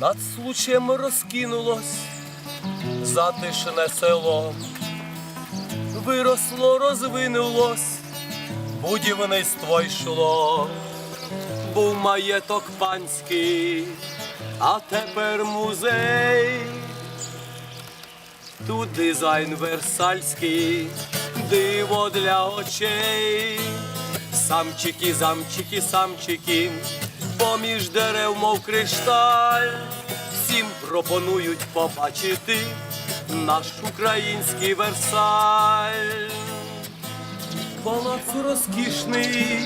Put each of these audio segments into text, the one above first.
над случаєм розкинулось затишне село, виросло, розвинулось, будівництво йшло, був маєток панський, а тепер музей. Тут дизайн версальський, диво для очей. Самчики, замчики, самчики, поміж дерев, мов кришталь. Всім пропонують побачити наш український Версаль. Палац розкішний,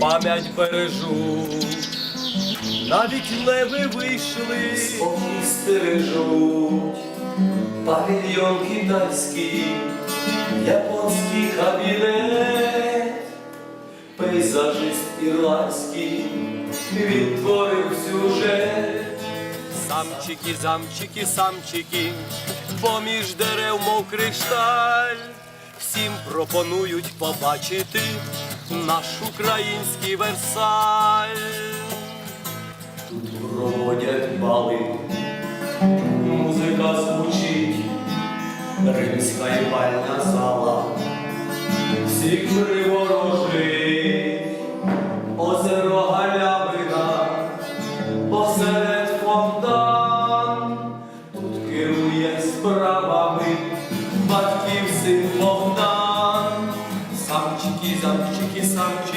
пам'ять бережу. Навіть леви вийшли, спокій стережуть. Павільйон китайський, японський кабінет, пейзажист ірландський відтворив сюжет. Самчики, замчики, самчики, поміж дерев, мов кришталь, всім пропонують побачити наш український Версаль. Тут проводять бали музика звучить, римська і бальна зала, всіх приворожить, озеро Галявина, посеред фонтан, тут керує справами батьків син Богдан, самчики, замчики, самчики.